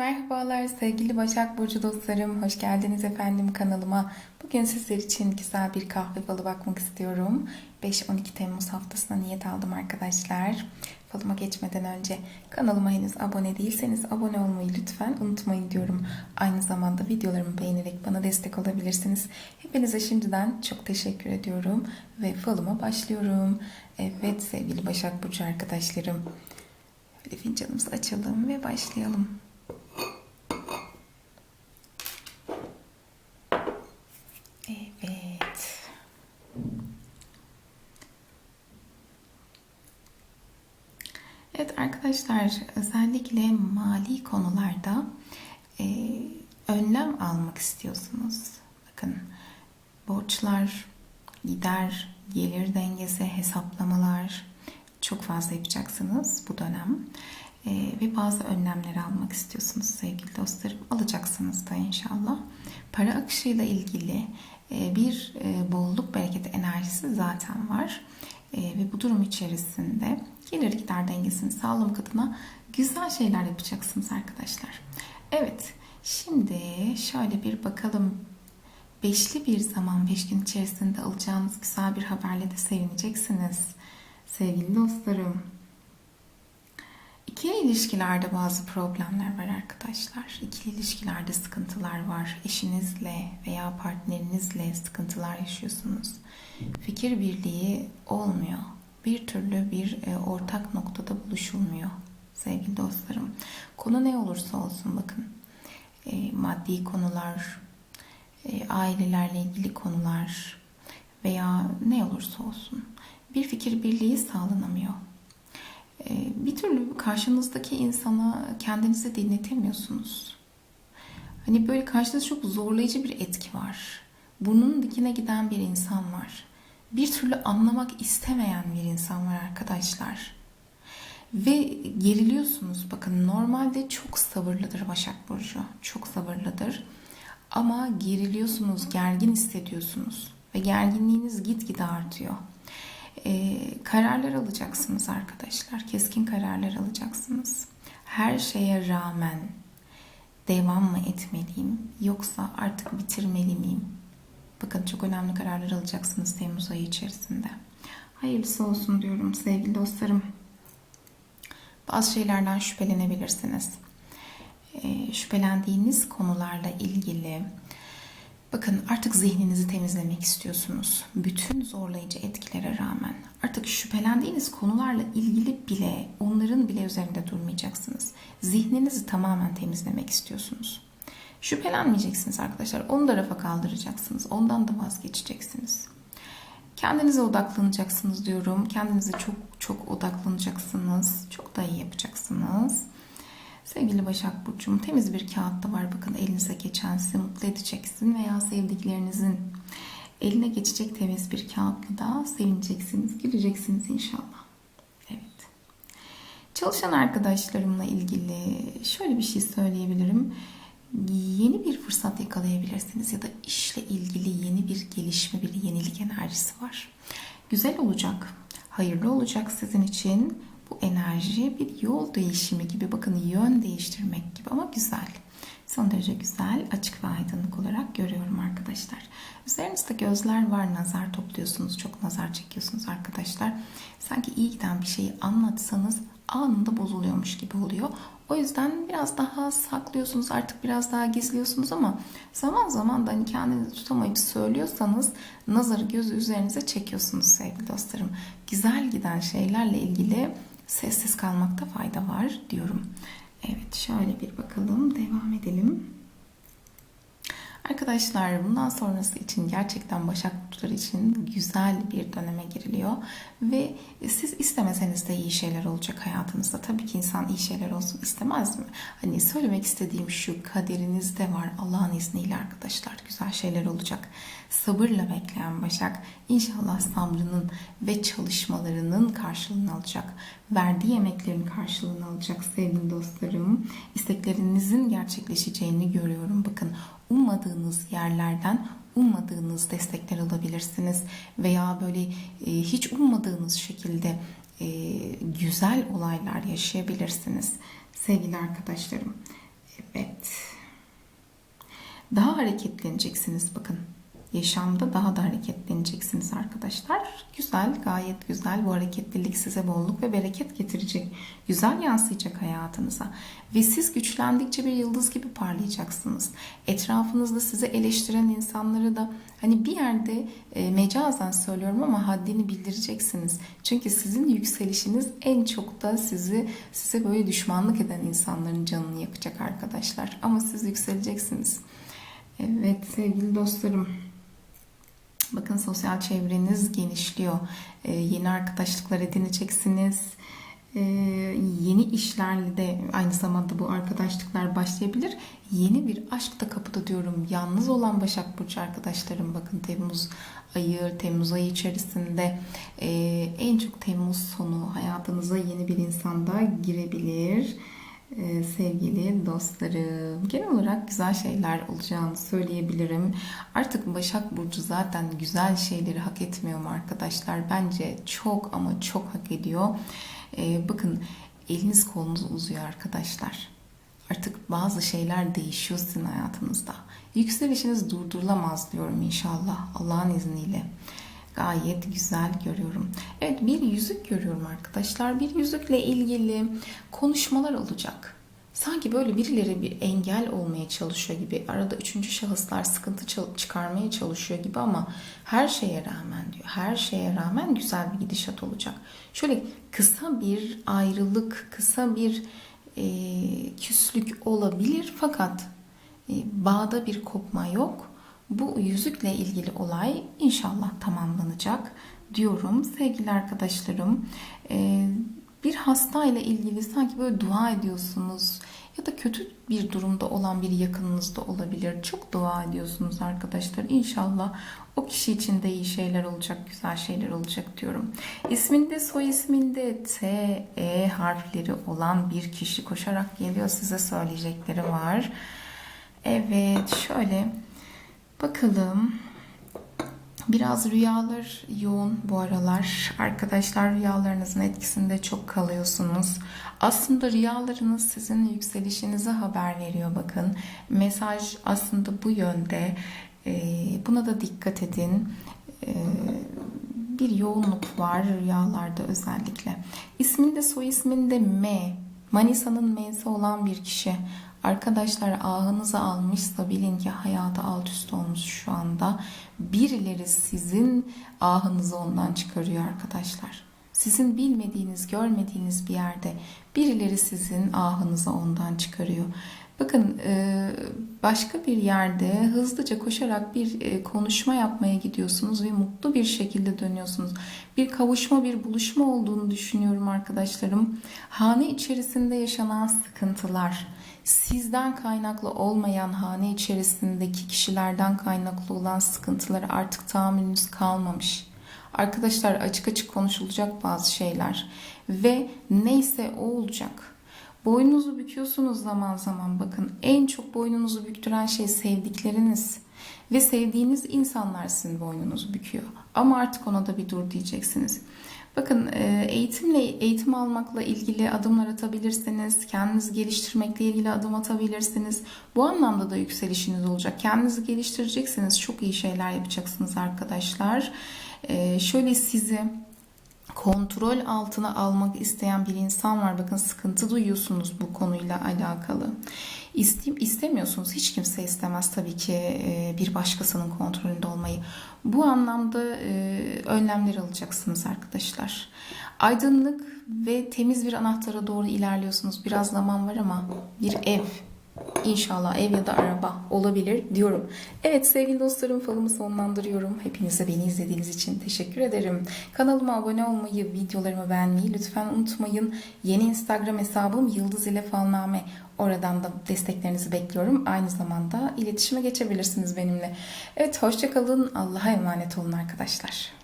Merhabalar sevgili Başak Burcu dostlarım. Hoş geldiniz efendim kanalıma. Bugün sizler için güzel bir kahve falı bakmak istiyorum. 5-12 Temmuz haftasına niyet aldım arkadaşlar. Falıma geçmeden önce kanalıma henüz abone değilseniz abone olmayı lütfen unutmayın diyorum. Aynı zamanda videolarımı beğenerek bana destek olabilirsiniz. Hepinize şimdiden çok teşekkür ediyorum ve falıma başlıyorum. Evet sevgili Başak Burcu arkadaşlarım. Böyle fincanımızı açalım ve başlayalım. Evet. Evet arkadaşlar özellikle mali konularda e, önlem almak istiyorsunuz. Bakın borçlar, gider, gelir dengesi, hesaplamalar çok fazla yapacaksınız bu dönem. E, ve bazı önlemler almak istiyorsunuz sevgili dostlarım. Alacaksınız da inşallah. Para akışıyla ilgili e, bir e, bolluk bereket enerjisi zaten var. E, ve bu durum içerisinde gelir gider dengesini sağlamak adına güzel şeyler yapacaksınız arkadaşlar. Evet şimdi şöyle bir bakalım beşli bir zaman beş gün içerisinde alacağınız güzel bir haberle de sevineceksiniz. Sevgili dostlarım. İkili ilişkilerde bazı problemler var arkadaşlar. İkili ilişkilerde sıkıntılar var. Eşinizle veya partnerinizle sıkıntılar yaşıyorsunuz. Fikir birliği olmuyor. Bir türlü bir e, ortak noktada buluşulmuyor sevgili dostlarım. Konu ne olursa olsun bakın. E, maddi konular, e, ailelerle ilgili konular veya ne olursa olsun bir fikir birliği sağlanamıyor. Ee, bir türlü karşınızdaki insana kendinizi dinletemiyorsunuz. Hani böyle karşınızda çok zorlayıcı bir etki var. Burnunun dikine giden bir insan var. Bir türlü anlamak istemeyen bir insan var arkadaşlar. Ve geriliyorsunuz. Bakın normalde çok sabırlıdır Başak Burcu. Çok sabırlıdır. Ama geriliyorsunuz, gergin hissediyorsunuz. Ve gerginliğiniz gitgide artıyor e, kararlar alacaksınız arkadaşlar. Keskin kararlar alacaksınız. Her şeye rağmen devam mı etmeliyim yoksa artık bitirmeli miyim? Bakın çok önemli kararlar alacaksınız Temmuz ayı içerisinde. Hayırlısı olsun diyorum sevgili dostlarım. Bazı şeylerden şüphelenebilirsiniz. E, şüphelendiğiniz konularla ilgili Bakın artık zihninizi temizlemek istiyorsunuz. Bütün zorlayıcı etkilere rağmen artık şüphelendiğiniz konularla ilgili bile onların bile üzerinde durmayacaksınız. Zihninizi tamamen temizlemek istiyorsunuz. Şüphelenmeyeceksiniz arkadaşlar. Onu da rafa kaldıracaksınız. Ondan da vazgeçeceksiniz. Kendinize odaklanacaksınız diyorum. Kendinize çok çok odaklanacaksınız. Çok da iyi yapacaksınız. Sevgili Başak Burcu'm temiz bir kağıt da var. Bakın elinize geçen sizi mutlu edeceksin veya sevdiklerinizin eline geçecek temiz bir kağıtla da sevineceksiniz, güleceksiniz inşallah. Evet. Çalışan arkadaşlarımla ilgili şöyle bir şey söyleyebilirim. Yeni bir fırsat yakalayabilirsiniz ya da işle ilgili yeni bir gelişme, bir yenilik enerjisi var. Güzel olacak, hayırlı olacak sizin için bu enerji bir yol değişimi gibi bakın yön değiştirmek gibi ama güzel. Son derece güzel, açık ve aydınlık olarak görüyorum arkadaşlar. Üzerinizde gözler var, nazar topluyorsunuz, çok nazar çekiyorsunuz arkadaşlar. Sanki iyi giden bir şeyi anlatsanız anında bozuluyormuş gibi oluyor. O yüzden biraz daha saklıyorsunuz, artık biraz daha gizliyorsunuz ama zaman zaman da hani kendinizi tutamayıp söylüyorsanız nazarı gözü üzerinize çekiyorsunuz sevgili dostlarım. Güzel giden şeylerle ilgili sessiz kalmakta fayda var diyorum. Evet şöyle bir bakalım devam edelim. Arkadaşlar bundan sonrası için gerçekten Başak Burçları için güzel bir döneme giriliyor. Ve siz istemeseniz de iyi şeyler olacak hayatınızda. Tabii ki insan iyi şeyler olsun istemez mi? Hani söylemek istediğim şu kaderinizde var Allah'ın izniyle arkadaşlar. Güzel şeyler olacak. Sabırla bekleyen Başak inşallah sabrının ve çalışmalarının karşılığını alacak. Verdiği emeklerin karşılığını alacak sevgili dostlarım. İsteklerinizin gerçekleşeceğini görüyorum. Bakın ummadığınız yerlerden ummadığınız destekler alabilirsiniz veya böyle e, hiç ummadığınız şekilde e, güzel olaylar yaşayabilirsiniz sevgili arkadaşlarım. Evet. Daha hareketleneceksiniz bakın. Yaşamda daha da hareketleneceksiniz arkadaşlar. Güzel, gayet güzel. Bu hareketlilik size bolluk ve bereket getirecek. Güzel yansıyacak hayatınıza. Ve siz güçlendikçe bir yıldız gibi parlayacaksınız. Etrafınızda sizi eleştiren insanları da hani bir yerde e, mecazen söylüyorum ama haddini bildireceksiniz. Çünkü sizin yükselişiniz en çok da sizi size böyle düşmanlık eden insanların canını yakacak arkadaşlar. Ama siz yükseleceksiniz. Evet sevgili dostlarım. Bakın sosyal çevreniz genişliyor. Ee, yeni arkadaşlıklar edineceksiniz. Ee, yeni işlerle de aynı zamanda bu arkadaşlıklar başlayabilir. Yeni bir aşk da kapıda diyorum. Yalnız olan Başak Burcu arkadaşlarım bakın Temmuz ayı, Temmuz ayı içerisinde e, en çok Temmuz sonu hayatınıza yeni bir insan da girebilir. Ee, sevgili dostlarım. Genel olarak güzel şeyler olacağını söyleyebilirim. Artık Başak Burcu zaten güzel şeyleri hak etmiyor mu arkadaşlar? Bence çok ama çok hak ediyor. Ee, bakın eliniz kolunuz uzuyor arkadaşlar. Artık bazı şeyler değişiyor sizin hayatınızda. Yükselişiniz durdurulamaz diyorum inşallah Allah'ın izniyle. Gayet güzel görüyorum. Evet bir yüzük görüyorum arkadaşlar. Bir yüzükle ilgili konuşmalar olacak. Sanki böyle birileri bir engel olmaya çalışıyor gibi. Arada üçüncü şahıslar sıkıntı çıkarmaya çalışıyor gibi ama her şeye rağmen diyor. Her şeye rağmen güzel bir gidişat olacak. Şöyle kısa bir ayrılık, kısa bir e, küslük olabilir fakat e, bağda bir kopma yok bu yüzükle ilgili olay inşallah tamamlanacak diyorum. Sevgili arkadaşlarım e, bir hasta ile ilgili sanki böyle dua ediyorsunuz ya da kötü bir durumda olan bir yakınınız da olabilir. Çok dua ediyorsunuz arkadaşlar. İnşallah o kişi için de iyi şeyler olacak, güzel şeyler olacak diyorum. İsminde, soy isminde T, E harfleri olan bir kişi koşarak geliyor. Size söyleyecekleri var. Evet, şöyle Bakalım. Biraz rüyalar yoğun bu aralar. Arkadaşlar rüyalarınızın etkisinde çok kalıyorsunuz. Aslında rüyalarınız sizin yükselişinize haber veriyor bakın. Mesaj aslında bu yönde. Ee, buna da dikkat edin. Ee, bir yoğunluk var rüyalarda özellikle. İsminde soy isminde M. Manisa'nın M'si olan bir kişi. Arkadaşlar ahınızı almışsa bilin ki hayatı alt üst olmuş şu anda. Birileri sizin ahınızı ondan çıkarıyor arkadaşlar. Sizin bilmediğiniz, görmediğiniz bir yerde birileri sizin ahınızı ondan çıkarıyor. Bakın e, başka bir yerde hızlıca koşarak bir e, konuşma yapmaya gidiyorsunuz ve mutlu bir şekilde dönüyorsunuz. Bir kavuşma, bir buluşma olduğunu düşünüyorum arkadaşlarım. Hane içerisinde yaşanan sıkıntılar, sizden kaynaklı olmayan hane içerisindeki kişilerden kaynaklı olan sıkıntıları artık tahammülünüz kalmamış. Arkadaşlar açık açık konuşulacak bazı şeyler ve neyse o olacak. Boynunuzu büküyorsunuz zaman zaman bakın. En çok boynunuzu büktüren şey sevdikleriniz. Ve sevdiğiniz insanlar sizin boynunuzu büküyor. Ama artık ona da bir dur diyeceksiniz. Bakın e, eğitimle eğitim almakla ilgili adımlar atabilirsiniz. Kendinizi geliştirmekle ilgili adım atabilirsiniz. Bu anlamda da yükselişiniz olacak. Kendinizi geliştireceksiniz. Çok iyi şeyler yapacaksınız arkadaşlar. E, şöyle sizi kontrol altına almak isteyen bir insan var. Bakın sıkıntı duyuyorsunuz bu konuyla alakalı. İstem, istemiyorsunuz. Hiç kimse istemez tabii ki e, bir başkasının kontrolünde olmayı. Bu anlamda e, önlemler alacaksınız arkadaşlar. Aydınlık ve temiz bir anahtara doğru ilerliyorsunuz. Biraz zaman var ama bir ev, İnşallah ev ya da araba olabilir diyorum. Evet sevgili dostlarım falımı sonlandırıyorum. Hepinize beni izlediğiniz için teşekkür ederim. Kanalıma abone olmayı, videolarımı beğenmeyi lütfen unutmayın. Yeni Instagram hesabım Yıldız ile Falname. Oradan da desteklerinizi bekliyorum. Aynı zamanda iletişime geçebilirsiniz benimle. Evet hoşçakalın. Allah'a emanet olun arkadaşlar.